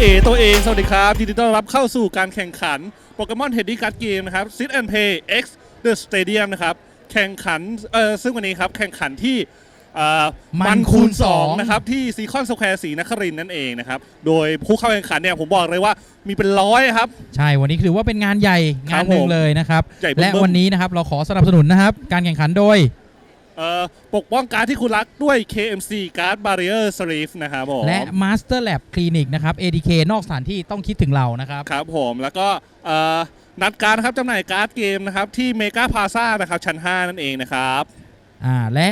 เอตัวเอง สวัสดีครับ ยินดีต้อนรับเข้าสู่การแข่งขันโปเกมอนเฮดดี้การ์ดเกมนะครับ Sit and Play X The Stadium นะครับ แข่งขัน เอ่อซึ่งวันนี้ครับ แข่งขันที่เอ่อมันคูณสองสองนะครับ ที่ซีคอนสแควร์ศรีนครินทร์นั่นเองนะครับ โดยผู้เข้าแข่งขันเนี่ย ผมบอกเลยว่ามีเป็นร้อยครับ ใช่ วันนี้ถือว่าเป็นงานใหญ่ ครังาบนหนึ่งผมเลยนะครับ ใหญ่เบิ่มๆ และวันนี้นะครับเราขอสนับสนุนนะครับ การแข่งขันโดยเอ่อ ปกป้องการดที่คุณรักด้วย KMC Card Barrier Sleeve นะครับผม และ Master Lab Clinic นะครับ ADK นอกสถานที่ต้องคิดถึงเรานะครับ ครับผมแล้วก็เอ่อนัดการดนะครับจำหน่ายการ์ดเกมนะครับ ที่เมกาพาซานะครับ ชั้น 5 นั่นเองนะครับอ่าและ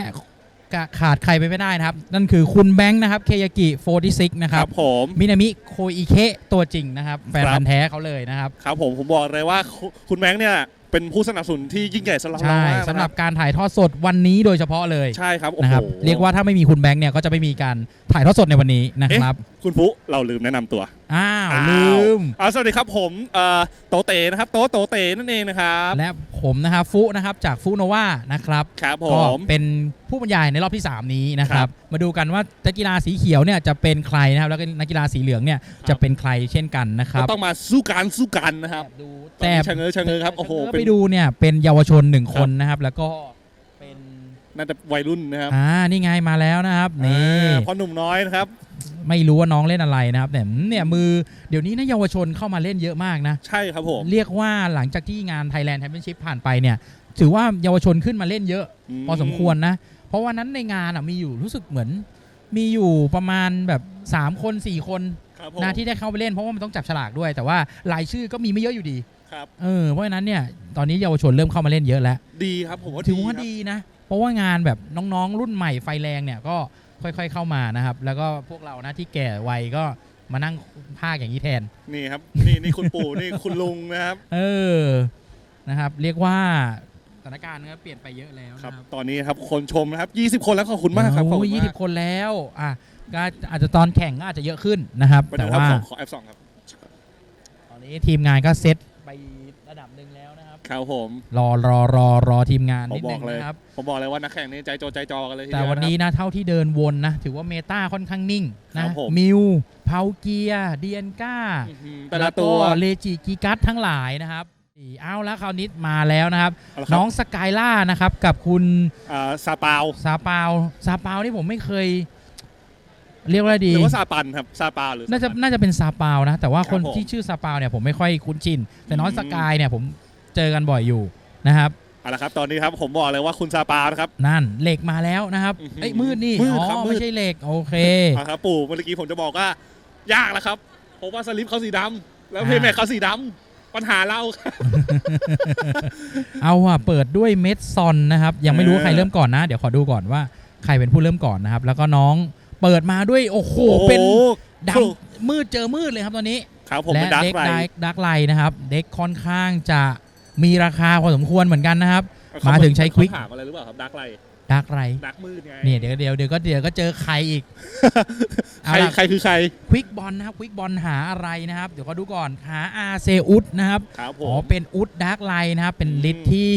ขาดใครไปไม่ได้นะครับ นั่นคือคุณแบงค์นะครับ เคยากิ 46 นะคครัรับบผมมินามิโคอิเคะตัวจริงนะครับ แฟนครับพันธ์แท้เขาเลยนะครับ ครับผมผมบอกเลยว่าคุคุณแบงค์เนี่ย เป็นผู้สนับสนุนที่ยิ่งใหญ่สำหรับเราใช่มากนะคสำหรับการถ่ายทอดสดวันนี้โดยเฉพาะเลยใช่ครับโอ้นะโหครับเรียกว่าถ้าไม่มีคุณแบงค์เนี่ยก็จะไม่มีการถ่ายทอดสดในวันนี้นะครับคุณปุ๊เราลืมแนะนำตัว อ้าวอ้าวลืมอ่าสวัสดีครับผมเอ่อโตเตนะครับโตโตเตนั่นเองนะครับและผมนะครับฟุนะครับจากฟุโนวานะครับครับผก็มเป็นผู้บรรยายในรอบที่ 3 นี้นะคครัรับบมาดูกันว่านักกีฬาสีเขียวเนี่ยจะเป็นใครนะครับแล้วก็นักกีฬาสีเหลืองเนี่ยจะเป็นใครเช่นกันนะครับก็ต้องมาสู้กันสู้กันนะครับดูแต่แต่ชะเง้อชะเง้อครับโอ้โหไปเป็นดูเนี่ยเป็นเยาวชนหนึ่งคนนะครับแล้วก็เป็นน่าจะวัยรุ่นนะครับ อ่า นี่ไงมาแล้วนะครับ นี่อ่าพ่อหนุ่มน้อยนะครับ ไม่รู้ว่าน้องเล่นอะไรนะครับแต่เนี่ยมือเดี๋ยวนี้นะเยาวชนเข้ามาเล่นเยอะมากนะ ใช่ครับผมเรียกว่าหลังจากที่งาน Thailand Championship ผ่านไปเนี่ย ถือว่าเยาวชนขึ้นมาเล่นเยอะ พอสมควรนะ เพราะว่านั้นในงานอะมีอยู่รู้สึกเหมือน มีอยู่ประมาณแบบ 3 คน 4 คนครับผมนะที่ได้เข้าไปเล่นเพราะว่ามันต้องจับฉลากด้วย แต่ว่ารายชื่อก็มีไม่เยอะอยู่ดีครับเออเพราะฉะนั้นเนี่ยตอนนี้เยาวชนเริ่มเข้ามาเล่นเยอะแล้ว ดีครับผมว่าถือว่าครับดีนะ เพราะว่างานแบบน้องๆ รุ่นใหม่ไฟแรงเนี่ยก็ ค่อยๆเข้ามานะครับ แล้วก็พวกเรานะที่แก่วัยก็มานั่งภาคอย่างนี้แทน นี่ครับ นี่นี่คุณปู่ นี่คุณลุงนะครับ เออนะครับ เรียกว่าสถานการณ์ก็เปลี่ยนไปเยอะแล้วครันะบครับตอนนี้ครับคนชมนะครับ20 คนแล้วขอบคุณมากครับขอบโอ้คุยณยี่มาสิกบคนแล้วอะก็อาจจะตอนแข่งก็อาจจะเยอะขึ้นนะครับไปแต่ดูครับว่าขอขอ F2 ครับ ตอนนี้ทีมงานก็เซตไป ครับครับผมรอรอรอรอทีมงานผมนิดบนึอกงเลยนะครับ ผมบอกเลยว่านักแข่งนี่ใจโจใจจอกันเลยทีแต่เดียววันนี้ะ นะเท่าที่เดินวนนะ ถือว่าเมตาค่อนข้างนิ่งครันะบผม มิวเพาเกียเดียนก้าอื้อหือแต่ละตัวแก็เลจิกิกัสทั้งหลายนะครับนี่เอาแล้วคราวนี้มาแล้วนะครับ เอาละครับ น้องสกายล่านะครับกับคุณอ่าซาเปาซาเปาซาเปานี่ผมไม่เคย เรียกว่าดีหรือว่าซาปันครับซาเปาหรือน่าจะซปั น่าจะเป็นซาเปานะ แต่ว่าครับคนผมที่ชื่อซาเปาเนี่ยผมไม่ค่อยคุ้นชินแต่น้องอืม สกายเนี่ยผม เจอกันบ่อยอยู่นะครับเอาละครับตอนนี้ครับผมบอกเลยว่าคุณซาเปานะครับ นั่นเหล็กมาแล้วนะครับอื้อหือเอ้ยมืดนี่มืดอ๋ครับอมืดไม่ใช่เหล็กโอเคเอาครับปู่เมื่อกี้ผมจะบอกว่ายากแล้วครับเพราะว่าสลิปเขาสีดำแล้วอ่าเพย์แม็กเขาสีดำปัญหาเรา เอาอะเปิดด้วยเมดซอนนะครับ ยังไม่รู้ว่าเออใครเริ่มก่อนนะ เดี๋ยวขอดูก่อนว่าใครเป็นผู้เริ่มก่อนนะครับ แล้วก็น้องเปิดมาด้วยโอ้โหโอ้โหเป็นดครูำมืดเจอมืดเลยครับตอนนี้ครับผมและเป็นดักเด็กไลดักไลนะครับ เด็กค่อนข้างจะ มีราคาพอสมควรเหมือนกันนะครับ มาถึงใช้ Quick เขาถามอะไรหรือเปล่าครับดักไลดักไลดักมืดไงเนี่ยเดี๋ยวเดี๋ยวเดี๋ยวก็เดี๋ยวก็เจอใครอีกใครใครคือใครควิกบอลนะครับควิกบอลหาอะไรนะครับ เดี๋ยวก็ดูก่อนหาอาเซอุสนะครับครับผอ๋อมเป็นอุสดักไลนะครับ เป็นลิทที่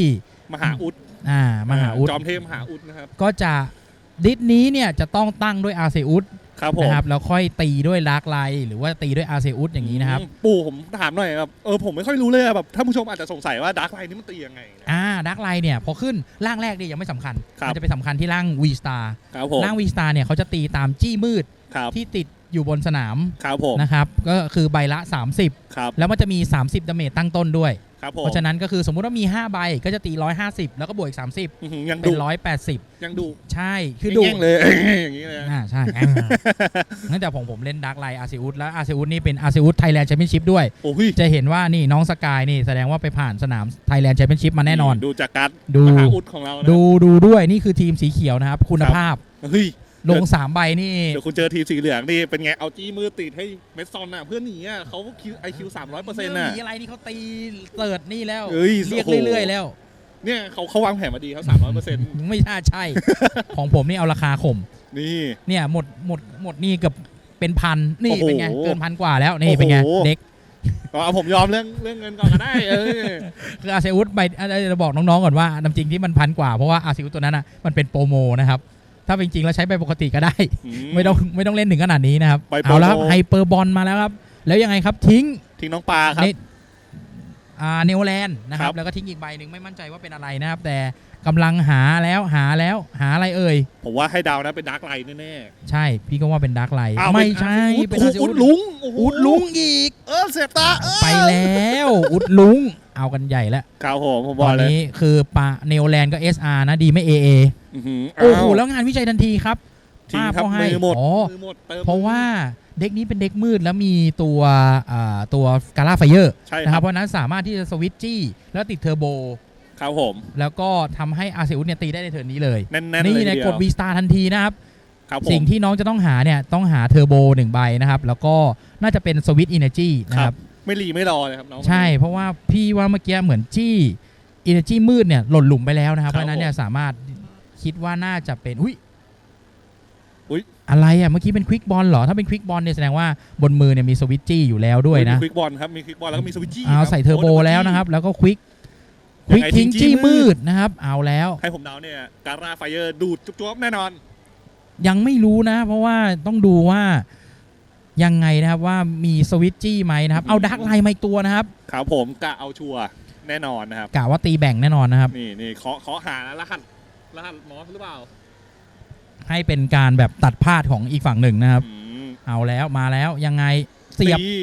มหาอุดอ่ามหาอุสจอมเทพมหาอุดนะครับก็จะลิทนี้เนี่ยจะต้องตั้งด้วยอาเซอุส ครับผมนะครับแล้วค่อยตีด้วยดักไลหรือว่าตีด้วยอาเซอุสอย่างนี้นะครับอืมปู่ผมถามหน่อยครับเออผมไม่ค่อยรู้เลยอะแบบท่านผู้ชมอาจจะสงสัยว่าดักไลนี่มันตียังไงนะอ่าดักไลเนี่ยพอขึ้นร่างแรกเนี่ยยังไม่สำคัญครับมัจะไปสำคัญที่ร่างวีสตาร์ครับผมร่างวีสตาร์เนี่ยเขาจะตีตามจี้มืดครับที่ติดอยู่บนสนามครับผมนะครับก็คือใบละ 30ครับแล้วมันจะมี 30ดาเมจตั้งต้นด้วย ครับผมเพราะฉะนั้นก็คือสมมุติว่ามี 5 ใบก็จะตี 150 แล้วก็บวกอีก 30 อื้อหือยังเป็ดูน180 ยังดูใช่คือดูแย่งเลย อย่างนี้เลยอ่าใช่อ่านั่นแต่ผมผมเล่นดักไลอาร์เซอุสแล้วอาร์เซอุสนี่เป็นอาร์เซอุสไทยแลนด์แชมเปี้ยนชิพด้วย โอ้ยจะเห็นว่านี่น้องสกายนี่แสดงว่าไปผ่านสนามไทยแลนด์แชมเปี้ยนชิพมาแน่นอน ดูจากการดูมหาอุดของเรานะดูดูด้วยนี่คือทีมสีเขียวนะครับ คุณภาพ เฮ้ย ลง3ใบนี่เดี๋ยวคุณเจอทีมสีเหลืองนี่เป็นไง เอาจี้มือติดให้เมสซอนน่ะ เพื่อนหนีอะเขาคิวไอคิวสามร้อยเปอร์เซ็นต์เรื่น่ะงหนีอะไรนี่เขาตีเสิร์ชนี่แล้วเอ้ยเรียกโอ้โหเรื่อยๆแล้วเนี่ยเขาเขาวางแผนมาดีครับสามร้อยเปอร์เซ็นต์ไม่น่าใช่ ของผมนี่เอาราคาข่มนี่เนี่ยหมดหมดหมดนี่เกือบเป็นพันนี่โอ้โหเป็นไงเกินพันกว่าแล้วนี่เป็นไงโอ้โหเด็กเอาผมยอมเรื่องเรื่องเงินก่อนก็ได้เออคืออาเซอุสไปอะจะบอกน้องๆก่อนว่าน้ำจริงที่มันพันกว่าเพราะว่าอาเซอุสตัวนั้นอะมันเป็นโปรโมนะครับ ถ้าเป็นจริงแล้วใช้ไปปกติก็ได้ ไม่ต้องไม่ต้องเล่นถึงขนาดนี้นะครับไปโปรโม เอาแล้วครับไฮเปอร์บอลมาแล้วครับ แล้วยังไงครับทิ้งทิ้งน้องปลาครับ เนอ่าเนวแลนด์นะครัครับ บ แล้วก็ทิ้งอีกใบหนึ่งไม่มั่นใจว่าเป็นอะไรนะครับ แต่กำลังหาแล้วหาแล้วหาอะไรเอ่ย ผมว่าให้เดาวนะเป็นดาร์กไลท์แน่ใช่ พี่ก็ว่าเป็นดักไลๆอ้าวไม่ใช่เป็เป็นนอาอาซิซิอุอุดดลุงโโหอุดลุงอีก เออเสียบตาเออไปแล้ว อุดลุง เอากันใหญ่แล้วครับผมผมบตออกนเลยนี้คือปะเนวแลนด์ก็ SR นะดีไม่ AA อื้อหือโอ้โหาวแล้วงานวิจัยทันทีครับทิ้งครับป้าเขาให้มือหมดอ๋อมือหมดเติมเพราะว่าเด็กนี้เป็นเด็กมืดแล้วมีตัวอ่าตัวกา a าไฟเยอร์ใช่นะคครัรับบเพราะฉะนั้นสามารถที่จะสวิตช์จี้แล้วติดเทอร์โบ ครับผม แล้วก็ทำให้อาเซอุสเนี่ยตีได้ในเทิร์นนี้เลย แน่นๆนี่เลยในทีเดียวกด V Star ทันทีนะครับ ครับผมสิ่งที่น้องจะต้องหาเนี่ย ต้องหาเทอร์โบหนึ่งใบนะครับ แล้วก็น่าจะเป็นสวิตช์อินเนอร์จีนะครับ ไม่รีไม่รอเลยครับน้อง ใช่ เพราะว่าพี่ว่าเมื่อกี้เหมือนจี้อินเนอร์จีมืดเนี่ยหล่นหลุมไปแล้วนะครับคเพรับราะฉะนั้นเนี่ยสามารถคิดว่าน่าจะเป็นอุ้ยอุ๊ย อะไรอะเมื่อกี้เป็นควิกบอลเหรอ ถ้าเป็นควิกบอลเนี่ยแสดงว่าบนมือเนี่ยมีสวิตช์จี้อยู่แล้วด้วยนะมีควิกบอลครับมีควิกบอลแล้วก็มีสวิตช์จี้เอาคบใส่เทอร์โบโดับแล้วจี้นะครับ แล้วก็ควิกคยัวิงกไงทิ้งทิ้งจี้จี้มืมืดดนะครับ เอาแล้ว ให้ผมเดาเนี่ยการาไฟเออร์ดูดจุ๊บๆแน่นอน ยังไม่รู้นะ เพราะว่าต้องดูว่า ยังไงนะครับว่ามีสวิตช์จี้ไหมนะครับ เอาดักไลน์มาอีกตัวนะครับครับผมกะเอาชัวร์แน่นอนนะครับกะว่าตีแบ่งแน่นอนนะครับ นี่นี่ขอขอหารหัสรหัสมอสหรือเปล่า ให้เป็นการแบบตัดพลาดของอีกฝั่งหนึ่งนะครับ อืมเอาแล้วมาแล้วยังไงเสียบ ตี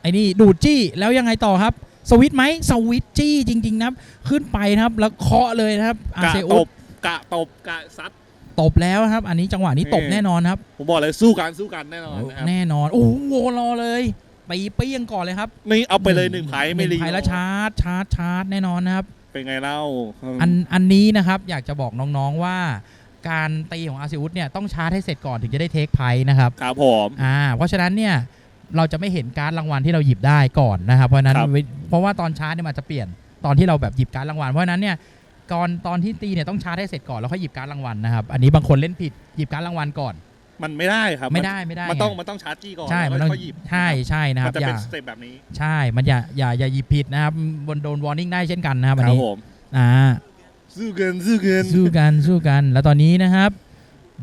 ไอ้นี่ดูดจี้แล้วยังไงต่อครับ สวิตช์ไหมสวิตช์จี้จริง ๆ นะครับ ขึ้นไปนะครับแล้วเคาะเลยนะครับอากะเซตอุสบกะตบกะซัด ตบแล้วนะครับ อันนี้จังหวะนี้ตบนี่แน่นอนครับ ผมบอกเลยสู้กันสู้กันแน่นอนนะครับแน่นอน โอ้โหโวรอเลยตีเปี้ยงก่อนเลยครับนี่เอาไปเลยหนึ่งไพ่ไม่รีหนึ่งไพ่แล้วชาร์จชาร์จชาร์จแน่นอนนะครับ เป็นไงเล่าอันอันนี้นะครับอยากจะบอกน้องๆว่าการตีของอาซิอุสเนี่ยต้องชาร์จให้เสร็จก่อนถึงจะได้เทคไพ่นะครับครับผมอ่าเพราะฉะนั้นเนี่ยเราจะไม่เห็นการดรางวัลที่เราหยิบได้ก่อนนะครับ เพราะฉะนั้นครับเวเพราะว่าตอนชาร์จเนี่ยมันอาจจะเปลี่ยนตอนที่เราแบบหยิบการดรางวัลเพราะฉะนั้นเนี่ย ก่อนตอนที่ตีเนี่ยต้องชาร์จให้เสร็จก่อนแล้วค่อยหยิบการดรางวัลนะครับ อันนี้บางคนเล่นผิดหยิบการดรางวัลก่อน มันไม่ได้ครับไม่ได้ไม่ได้มันต้องไงมันต้องชาร์จจี้ก่อนใช่มันต้องแล้วค่อยหยิบใช่ใช่นะคมัรับนจะอเป็นย่าสเต็ปแบบนี้ใช่มันอย่าอย่าอย่าหยิบผิดนะครับบนโดนวอร์นิ่งได้เช่นกันนะครับอันครับนี้ผมอ่าสู้เกินสู้เกินสู้กันสู้กัน แล้วตอนนี้นะครับ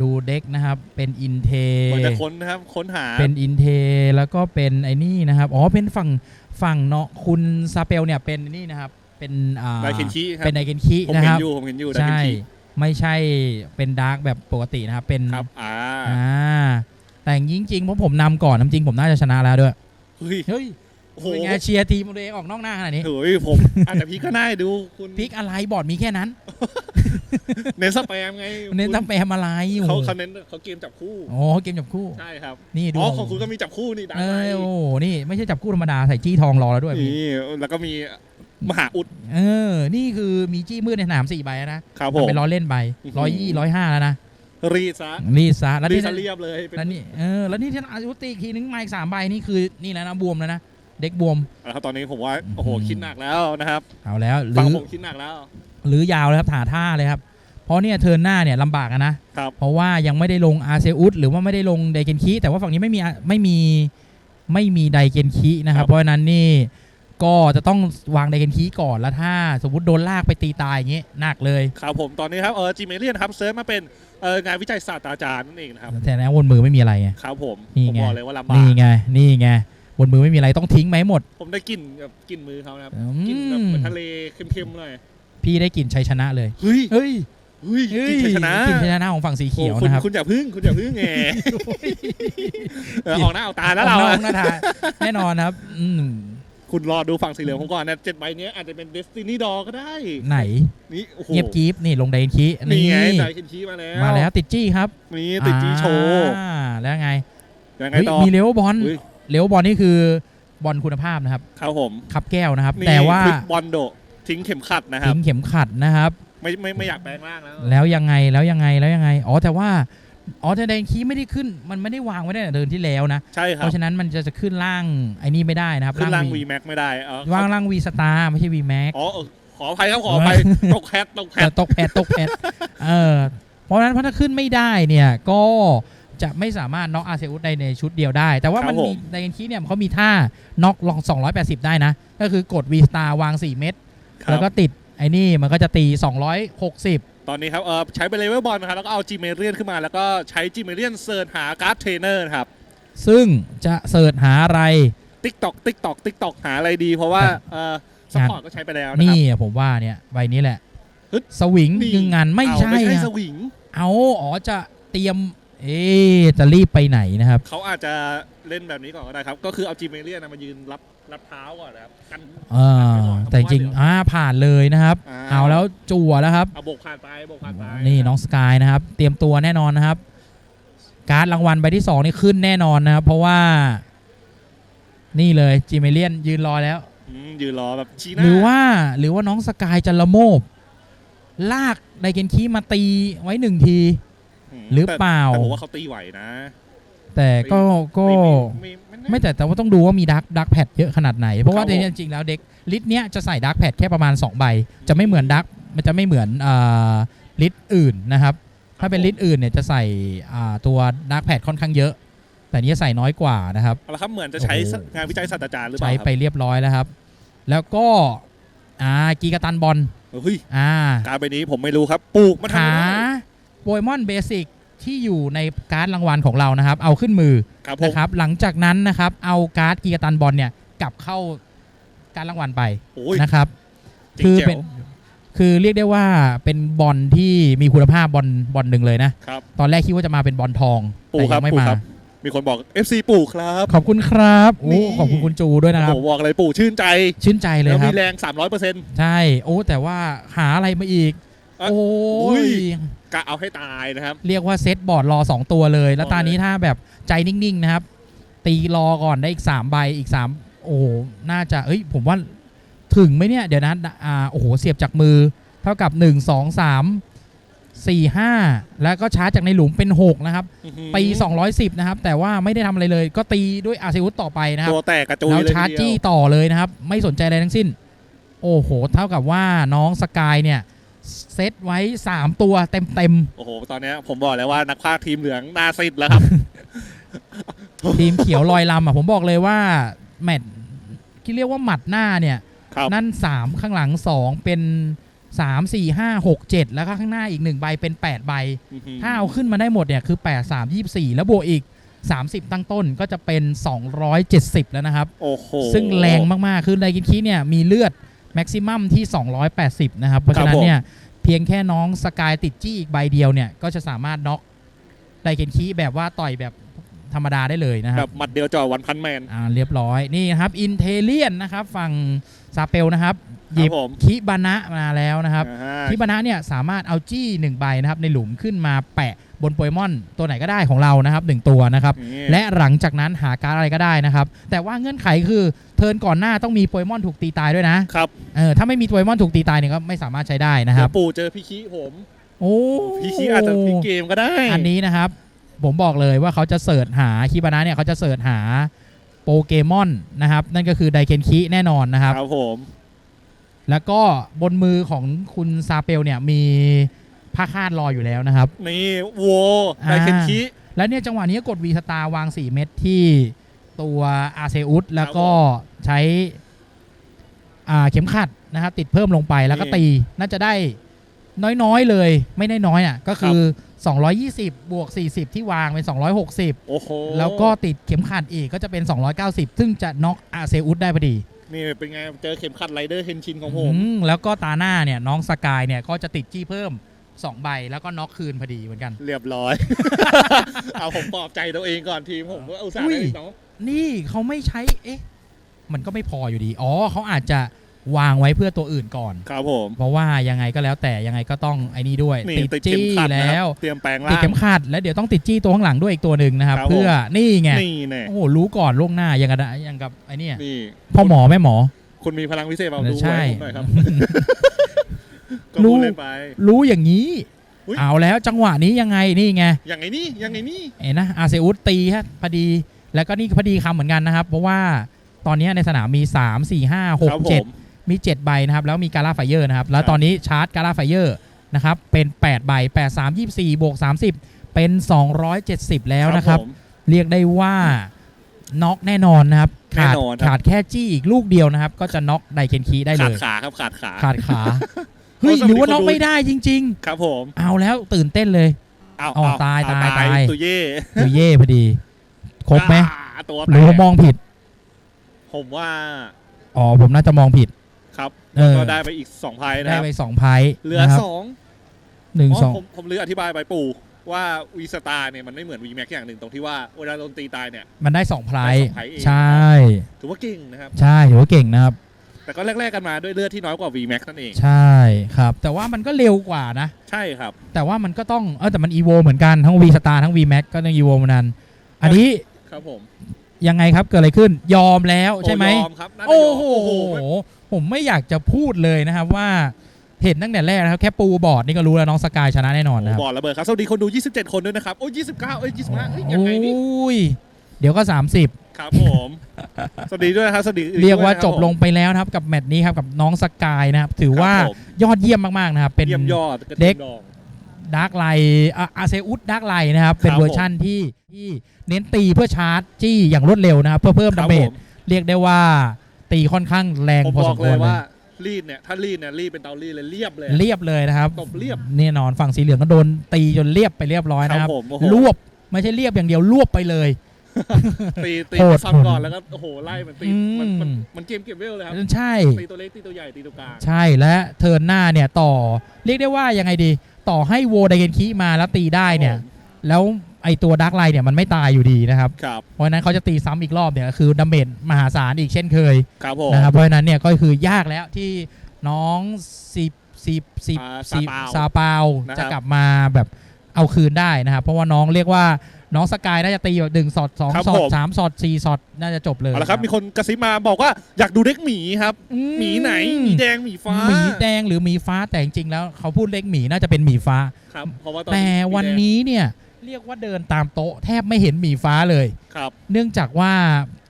ดูเด็กนะครับเป็นอินเทเหมือนจะค้นนะครับค้นหาเป็นอินเทแล้วก็เป็นไอ้นี่นะครับอ๋อเป็นฝั่งฝั่งเนาะคุณซาเปลเนี่ยเป็นนี่นะครับ เป็นอ่าไดเคนชิครับเป็นไดเกนคิผมนะเห็คนรับอยู่ผมเห็นอยู่ไดเคนใช่ชิไม่ใช่เป็นดาร์กแบบปกตินะครับ เป็นครับอ่าอ่าแต่จริงๆเพราะผมนำก่อนน้ำจริงผมน่าจะชนะแล้วด้วยเฮ้ยเฮ้ยโอ้โหเป็นไงเชียร์ทีมตัวเองออกนอกหน้าขนาดนี้เฮ้ยผมอาจจะพีคก็ได้ดูคุณพลิกอะไรบอร์ดมีแค่นั้น เน้นสแปมไงเน้นตั้งแปมอะไรโอ้เขาโหเขาเน้นเขาเกมจับคู่โอ้เกมจับคู่ใช่ครับนี่ดูอ๋อของคุณก็มีจับคู่นี่ดังเอไหมอโอ้โหนี่ไม่ใช่จับคู่ธรรมดาใส่จี้ทองรอแล้วด้วยนี่แล้วก็มี มหาอุด เออ นี่คือมีจี้มืดในสนามสี่ใบแล้วนะครับผมเป็นล้อเล่นใบอื้อหือร้อยยี่ร้อยห้าแล้วนะรีดซะรีดซะแล้วรีดนี่ซะเรียบเลยเป็นแล้วนี่เออแล้วนี่ที่อายุตีอีกทีนึงมาอีกสามใบนี่คือนี่แล้วนะบวมแล้วนะเด็กบวมแล้วครับตอนนี้ผมว่าโอ้โหอืม คิดหนักแล้วนะครับเอาแล้วหฟังรือผมคิดหนักแล้ว หรือยาวเลยครับถาท่าเลยครับ เพราะเนี่ยเทิร์นหน้าเนี่ยลำบากอะนะครับ เพราะว่ายังไม่ได้ลงอาเซอุสหรือว่าไม่ได้ลงไดเกนคิแต่ว่าฝั่งนี้ไม่มีอะไม่มีไม่มีไดเกนคินะครัครับบเพราะฉะนั้นนี่ ก็จะต้องวางไดเกนคิก่อนแล้วถ้าสมมติโดนลากไปตีตายอย่างเงี้ยหนักเลยครับผมตอนนี้ครับเออจีเมเลียนครับเซิร์ฟมาเป็นเอองานวิจัยศาสตราจารย์นั่นเองนะครับแต่นะบนมือไม่มีอะไรไงครับผมนี่ผมไงบอกเลยว่าลำบากนี่ไงนี่ไงบนมือไม่มีอะไรต้องทิ้งไหมหมด ผมได้กลิ่นแบบกลิ่นมือเขานะครับอืกลิ่นแบบมเหมือนทะเลเค็มๆหน่อยพี่ได้กลิ่นชัยชนะเลยเฮ้ยเฮ้ยเฮ้ยกลิ่นชัยชนะกลิ่นชัยชนะของฝั่งสีเขียวโอ้คุณนะครับคุณอย่าพึ่งคุณอย่าพึ่งแงเออออกหน้าออกตาแล้วเราออกอะนอกหน้าทางแน่นอนนะครับ อืม คุณรอดูฝั่งสีเหลืองผมก่อนนะเจ็ดใบเนี้ยอาจจะเป็นเดสตินีดอก็ได้ ไหน นี่โอ้โหเงียบกรีฟนี่ลงไดเกนคินี่นี่ไงไดเคนชีมาแล้วมาแล้วติดจี้ครับนี่ติดจีโชว์อ่าแล้วไงยังไงเฮ้ยต่อมีเลเวลบอลเฮ้ยเลเวลบอลนี่คือบอลคุณภาพนะครับครับผมขับแก้วนะครับนี่แต่ว่าควิกบอลโดทิ้งเข็มขัดนะครับทิ้งเข็มขัดนะครับ ไม่ไม่ไม่อยากแปลงร่างแล้วแล้วยังไงแล้วยังไงแล้วยังไง อ๋อแต่ว่า อ๋อแต่ไดเกนคิไม่ได้ขึ้น มันไม่ได้วางไว้ในเดินที่แล้วนะ ใช่คเพรับราะฉะนั้นมันจะจะขึ้นล่างไอ้นี่ไม่ได้นะครับขึ้นล่าง V V Max ไม่ได้เออว่างล่าง V Star ไม่ใช่ V Max อ๋อเออขออภัยครับขออภัยตกแฮตตกแฮแต่ตตกแพดตกแพดเออเพราะฉะนั้นพอถ้าขึ้นไม่ได้เนี่ยก็จะไม่สามารถน็อกอาเซอุสได้ในชุดเดียวได้ แต่ว่ามันมีไดเกนคิเนี่ยเขามีท่าน็อกลอง 280 ได้นะ ก็คือกด V Star วาง 4 เม็ดครับแล้วก็ติดไอ้นี่มันก็จะตี 260 ตอนนี้ครับเออใช้เป็นเลเวลบอลนะครับแล้วก็เอาจีเมเรียนขึ้นมา แล้วก็ใช้จีเมเรียนเซิร์นหาการ์ดเทรนเนอร์นะครับซึ่งจะเสิร์ชหาอะไร ติ๊กตอกติ๊กตอกติ๊กตอกหาอะไรดี เพราะว่าครับเอ่อสปอร์ตก็ใช้ไปแล้วนะคนี่รับผมว่าเนี่ยใบนี้แหละ ฮึดสวิงนี่ ยึงงานไม่เอาใช่ไม่ใช่อะสวิง เอาอ๋อจะเตรียม เอ๊ะจะรีบไปไหนนะครับ เขาอาจจะเล่นแบบนี้ก่อนก็ได้ครับ ก็คือเอาจีเมเลียนมายืนรับ รับเท้าก่อนนะครับกันเออแต่จริงๆอ่าผ่านเลยนะครับ อ่า เอาแล้วจั่วแล้วครับ เอาโบกผ่านไปโบกผ่านไปนี่น้องสกายนะครับ เตรียมตัวแน่นอนนะครับ การ์ดรางวัลใบที่2นี่ขึ้นแน่นอนนะครับ เพราะว่า นี่เลยจิเมเลียนยืนรอแล้ว อืมยืนรอแบบชี้หน้าหรือว่าหรือว่าน้องสกายจะละโมบ ลากไดเกนคีมาตีไว้หนึ่งที มหรือเปล่าแต่แต่ผมว่าเขาตีไหวนะแต่ก็ก็ไม่ไม่ไม่ ไม่แต่แต่ว่าต้องดูว่ามีดักดักแพดเยอะขนาดไหน เพราะว่าครับในผมนี้จริงๆแล้วเด็กลิสต์เนี้ยจะใส่ดักแพดแค่ประมาณ 2 ใบ จะไม่เหมือนดักมันจะไม่เหมือนอ่าลิสต์อื่นนะครับ ถ้าเป็นลิสต์อื่นเนี่ยจะใส่อ่าตัวดักแพดค่อนข้างเยอะ แต่นี้จะใส่น้อยกว่านะครับเอาละครับเหมือนจะใช้โอ้โหงานวิจัยศาสตราจารย์หรือเปใช้ล่าครับไปเรียบร้อยแล้วครับ แล้วก็อ่ากีกาตันบอลเฮ้ยอ่าการใบนี้ผมไม่รู้ครับปลูกมันทำขาไม่ได้โปเกมอนเบสิก ที่อยู่ในการ์ดรางวัลของเรานะครับ เอาขึ้นมือครับผม นะครับ หลังจากนั้นนะครับ เอาการ์ดกีกาตันบอลเนี่ยกลับเข้าการดรางวัลไปโอ้ย นะครับ จริงคือแจ๋วเป็นคือเรียกได้ว่าเป็นบอลที่มีคุณภาพบอลบอลหนึ่งเลยนะ ครับ ตอนแรกคิดว่าจะมาเป็นบอลทองปู่แต่ครัยับงไม่ปู่มา ครับ มีคนบอก FC ปู่ครับ ขอบคุณครับโอ้นี่ ขอบคุณคุณจูด้วยนะครับโอ้โหบอกเลยปู่ชื่นใจชื่นใจเลยแล้วครัมีบ แรง 300เปอร์เซ็นต์ใช่ โอ้แต่ว่าหาอะไรมาอีกเอ้ย โอ้อุ้ยยกะเอาให้ตายนะครับ เรียกว่าเซตบอร์ดรอ 2 ตัวเลย แล้วรอเลยตานี้ถ้าแบบใจนิ่งๆนะครับ ตีรอก่อนได้อีก 3 ใบอีก 3 โอ้โหน่าจะเอ้ย ผมว่าถึงไหมเนี่ย เดี๋ยวนะอ่าโอ้โห เสียบจากมือ เท่ากับ 1 2 3 4 5 แล้วก็ชาร์จจากในหลุมเป็น 6 นะครับอื้อหือตี210 นะครับ แต่ว่าไม่ได้ทำอะไรเลย ก็ตีด้วยอาเซอุสต่อไปนะครับตัวแตกกระจุยแล้วเลยชาร์จทีเดีจี้ยวต่อเลยนะครับ ไม่สนใจอะไรทั้งสิ้น โอ้โห เท่ากับว่าน้องสกายเนี่ย เซตไว้ 3 ตัวเต็มโอ้โห ตอนเนี้ยผมบอกแล้วว่านักพากย์ทีมเหลืองหนาซิดแล้วครับ ๆ ทีมเขียวลอยลำอะผมบอกเลยว่า แมตช์ที่เรียกว่าหมัดหน้าเนี่ย ครับ นั่น 3 ข้างหลัง 2 เป็น 3 4 5 6 7 แล้วก็ข้างหน้าอีก 1 ใบเป็น 8 ใบ อื้อหือถ้าเอาขึ้นมาได้หมดเนี่ยคือ 8 3 24 แล้วบวกอีก 30 ตั้งต้นก็จะเป็น 270 แล้วนะครับ โอ้โหซึ่งแรงมาก ๆ คือไดกินคีเนี่ยมีเลือด แม็กซิมัมที่ 280 นะครับ เพราะฉะนั้นเนี่ยเพียงแค่น้องสกายติดจี้อีกใบเดียวเนี่ย ก็จะสามารถน็อกไดกินคีแบบว่าต่อยแบบธรรมดาได้เลยนะคแบรับบหมัดเดียวจ่อวันพันแมน อ่าเรียบร้อย นี่นะครับ อินเทเลียนนะครับ ฝั่งซาเปลนะครับ หยิบผมคิบานะมาแล้วนะครับ อ่าฮะ คิบานะเนี่ยสามารถเอาจี้หนึ่งใบนะครับ ในหลุมขึ้นมาแปะ บนโปเกมอนตัวไหนก็ได้ของเรานะครับหนึ่งตัวนะครับนี่และหลังจากนั้นหาการดอะไรก็ได้นะครับ แต่ว่าเงื่อนไขคือเทิร์นก่อนหน้าต้องมีโปเกมอนถูกตีตายด้วยนะครับเออถ้าไม่มีโปเกมอนถูกตีตายเนี่ยก็ไม่สามารถใช้ได้นะคเดี๋รัยบวปู่เจอพี่คีผมโอ้พี่คีอาจจะพลิกเกมก็ได้ อันนี้นะครับ ผมบอกเลยว่าเขาจะเสิร์ชหาคิบานะเนี่ยเขาจะเสิร์ชหาโปเกมอนนะครับ นั่นก็คือไดเคนคิแน่นอนนะครับครับผมแล้วก็บนมือของคุณซาเปลเนี่ยมี ผ้าคาดรออยู่แล้วนะครับ นี่วัวไดเคนคิแล้วเนี่ยจังหวะนี้กดวีสตาร์วาง 4 เม็ดที่ตัวอาเซอุสแล้วก็ใช้อ่าเข็มขัดนะครับ ติดเพิ่มลงไปแล้วก็ตีน่าจะได้น้อยๆเลย ไม่ได้น้อยอะก็คือ 220 บวก 40 ที่วางเป็น 260 โอ้โหแล้วก็ติดเข็มขัดอีกก็จะเป็น 290 ซึ่งจะน็อกอาเซอุสได้พอดีนี่เป็นไงเจอเข็มขัดไรเดอร์เฮนชินของผมอืมแล้วก็ตาหน้าเนี่ยน้องสกายเนี่ยก็จะติดจี้เพิ่ม 2ใบแล้วก็น็อกคืนพอดีเหมือนกัน เรียบร้อย เอาผมปลอบใจตัวเองก่อนทีมผมก็อุตส่าห์อุ้ยได้เนาะนี่เขาไม่ใช้เอ๊ะ มันก็ไม่พออยู่ดี อ๋อเขาอาจจะวางไว้เพื่อตัวอื่นก่อน ครับผม เพราะว่ายังไงก็แล้วแต่ยังไงก็ต้องไอ้นี่ด้วย นี่ติดติดเข็มจี้ขัดนะแล้ควรับเตรียมแปลงติดร่างเข็มขัดแล้วเดี๋ยวต้องติดจี้ตัวข้างหลังด้วยอีกตัวหนึ่งนะครับ ครับเพื่อนี่ไงนี่แน่โอ้โหรู้ก่อนล่วงหน้ายังกับยังกับไอ้เนี่ยนี่พ่อหมอแม่หมอคุณมีพลังวิเศษเปล่าดูใช่ไว้ผมหน่อยครับ ก็รู้พูดเล่นไป รู้อย่างนี้ อุ๊ย เอาแล้วจังหวะนี้ยังไงนี่ไงอย่างไงนี่อย่างไงนี่เห็นนะอาเซอุสตีฮะพอดี แล้วก็นี่พอดีคำเหมือนกันนะครับ เพราะว่าตอนนี้ในสนามมี 3 4 5 ครับ6 ผม 7 มี 7 ใบนะครับ แล้วมีการ่าไฟเยอร์นะครับ แล้วครับตอนนี้ชาร์จการ่าไฟเยอร์นะครับ เป็น 8 ใบ 8 3 24บวก30 เป็น 270 แล้วนะครับ ผม เรียกได้ว่าน็อกแน่นอนนะครับ ขาดแน่นอนครับ ขาดแค่จี้อีกลูกเดียวนะครับ ก็จะน็อกไดเคนคีได้เลขาดยขาครับขาดขา ขาดขา เฮ้ยเพราะหรือว่าสวัสดีน็อกคนดูไม่ได้จริงครับผมๆเอาแล้วตื่นเต้นเลยเอาอ๋อเอตายเอตายตายตุเย่คือเย่พอดีคครบไหมอ่าตัวหรือแตผมกมองผิด ผมว่า อ๋อผมน่าจะมองผิดครับเออก็ได้ไปอีก2ไพ่นะได้ครับไปสองไพ่เหลือนะครับสองหนึ่งอ๋อสองผมผมลืมอธิบายไปปู่ว่าวีสตาร์เนี่ยมันไม่เหมือนวีแม็กอย่างหนึ่งตรงที่ว่าเวลาโดนตีตายเนี่ย มันได้สองไพ่ได้สองไพ่เองใช่ ถือว่าเก่งนะครับ ใช่ ถือว่าเก่งนะครับ แต่ก็แรกๆกันมาด้วยเลือดที่น้อยกว่า VMAX นั่นเอง ใช่ครับ แต่ว่ามันก็เร็วกว่านะ ใช่ครับ แต่ว่ามันก็ต้องเออแต่มัน EVO เหมือนกันทั้ง V Star ทั้ง V Max ก็ต้อง EVO เหมือนกันอันนี้ครับผมยังไงครับเกิดอะไรขึ้นยอมแล้วใช่ไหมโอ้ยอมครับน่าจะโอ้ยมโหไม่ผมไม่อยากจะพูดเลยนะครับว่าเห็นตั้งแต่แรกนะครับ แค่ปูบอร์ดนี่ก็รู้แล้วน้องสกายชนะแน่นอนนะครับบอลระเบิดครับสวัสดีคนดู 27 คนด้วยนะครับ โอ้ย29เอ้ย25เอ้ยยังไงนี่โอ้ยเดี๋ยวก็ 30 ครับผม สวัสดีด้วยนะครับสวัสดีอีเรียกว่าด้จนะคบผมลงไปแล้วนะครับกับแมตช์นี้ครับกับน้องสกายนะครับ ถือว่าครับผมยอดเยี่ยมมากๆนะครับเป็นเยี่ยมยอดกระเด็ทิกงดองดาร์กไลอาเซอุสดาร์กไลนะครับ เป็นครับเวอร์ชั่นที่ที่เน้นตีเพื่อชาร์จจี้อย่างรวดเร็วนะครับ เพื่อเพิ่มครัดาบเมจผมเรียกได้ว่าตีค่อนข้างแรงผมพอบสอมกคเลวรยเลว่ายรีดเนี่ยถ้ารีดเนี่ยรีดเป็นเตารีดเลยเรียบเลย เรียบเลยนะครับตบเรียบแน่นอนฝั่งสีเหลืองก็โดนตีจนเรียบไปเรียบร้อยนะครับผมโอ้โหรวบไม่ใช่เรียบอย่างเดียวรวบไปเลย ตีตีโหดซ้ำก่อนแล้วก็โอ้โหไล่มันตีอืม มันมันมันเกมเก็บเวลเลยครับใช่ ตีตัวเล็กตีตัวใหญ่ตีตัวกลางใช่และเทิร์นหน้าเนี่ยต่อเรียกได้ว่ายังไงดี ต่อให้โวไดเกนคิมาแล้วตีได้เนี่ย แล้วไอตัวดักไลเนี่ยมันไม่ตายอยู่ดีนะครับ ครับเพราะฉะนั้นเขาจะตีซ้ำอีกรอบเนี่ยก็คือดาเมจมหาศาลอีกเช่นเคยครับผม นะครับเพราะฉะนั้นเนี่ยก็คือยากแล้วที่น้องสิบสิบสิบอ่าสิบซาซาเปาเปานะครับ จะกลับมาแบบ เอาคืนได้นะครับเพราะว่าน้องเรียกว่าน้องสกายน่าจะตีแบบหนึ่งสอดสองครับสอดผม สามสอดสี่สอดน่าจะจบเลยเอาละครับ มีคนกระซิบมาบอกว่าอยากดูเด็กหมีครับ อืหมีไหน หมีแดง หมีฟ้าหมีแดงหรือหมีฟ้าแต่จริงๆแล้วเขาพูดเล็กหมีน่าจะเป็นหมีฟ้า ครับ เพราะว่าตอนแต่หมีวันแดงนี้เนี่ยเรียกว่าเดินตามโต๊ะแทบไม่เห็นหมีฟ้าเลย ครับ เนื่องจากว่า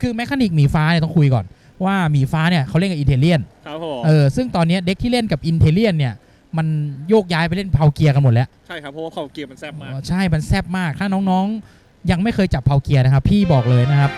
คือแมคานิกหมีฟ้าเนี่ยต้องคุยก่อน ว่าหมีฟ้าเนี่ยเขาเล่นกับอินเทเลียนครับผม เออซึ่งตอนเนี้ยเด็กที่เล่นกับอินเทเลียนเนี่ย มันโยกย้ายไปเล่นเพาเกียร์กันหมดแล้ว ใช่ครับเพราะว่าเขาเกียร์มันแซ่บมาก ใช่มันแซบมากถ้าน้องๆ ยังไม่เคยจับเพาเกียร์นะครับ พี่บอกเลยนะครับ